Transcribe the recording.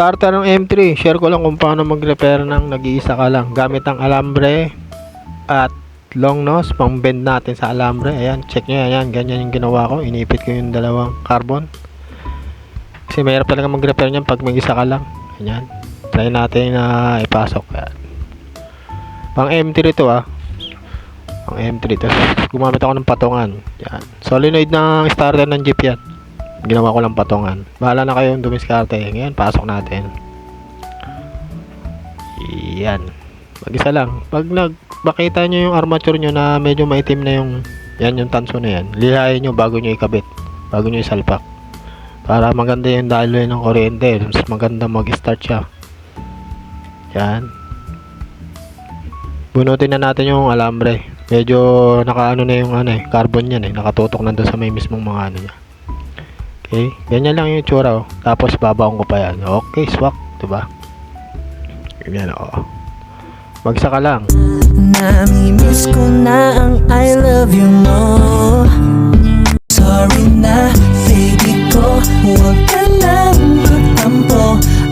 Starter ng M3. Share ko lang kung paano mag-repair ng nag-iisa ka lang. Gamit ang alambre at long nose. Pang bend natin sa alambre. Ayan, check nyo. Ayan, ganyan yung ginawa ko. Inipit ko yung dalawang carbon. Kasi mahirap talaga mag-repair niyan pag mag-isa ka lang. Ayan. Try natin na ipasok. Ayan. Pang M3 ito ah. Pang M3 ito. Gumamit ako ng patungan. Yan. Solenoid ng starter ng jeep yan. Ginawa ko lang patungan. Bahala na kayong dumiskarte. Ngayon, pasok natin. Yan. Mag-isa lang. Pag nag makita nyo yung armature nyo na medyo maitim na yung yan yung tanso na yan. Lihayin nyo bago nyo ikabit. Bago nyo isalpak. Para maganda yung daloy ng kuryente. Mas maganda mag-start siya. Yan. Bunutin na natin yung alambre. Medyo nakaano na yung ano eh, carbon yan eh. Nakatutok na doon sa may mismong mga ano niya. Okay, ganyan lang yung itsura oh. Tapos babaon ko pa yan. Okay, swak, 'di ba? Ganyan oh. Magsa ka lang. Namimiss ko na ang I love you mo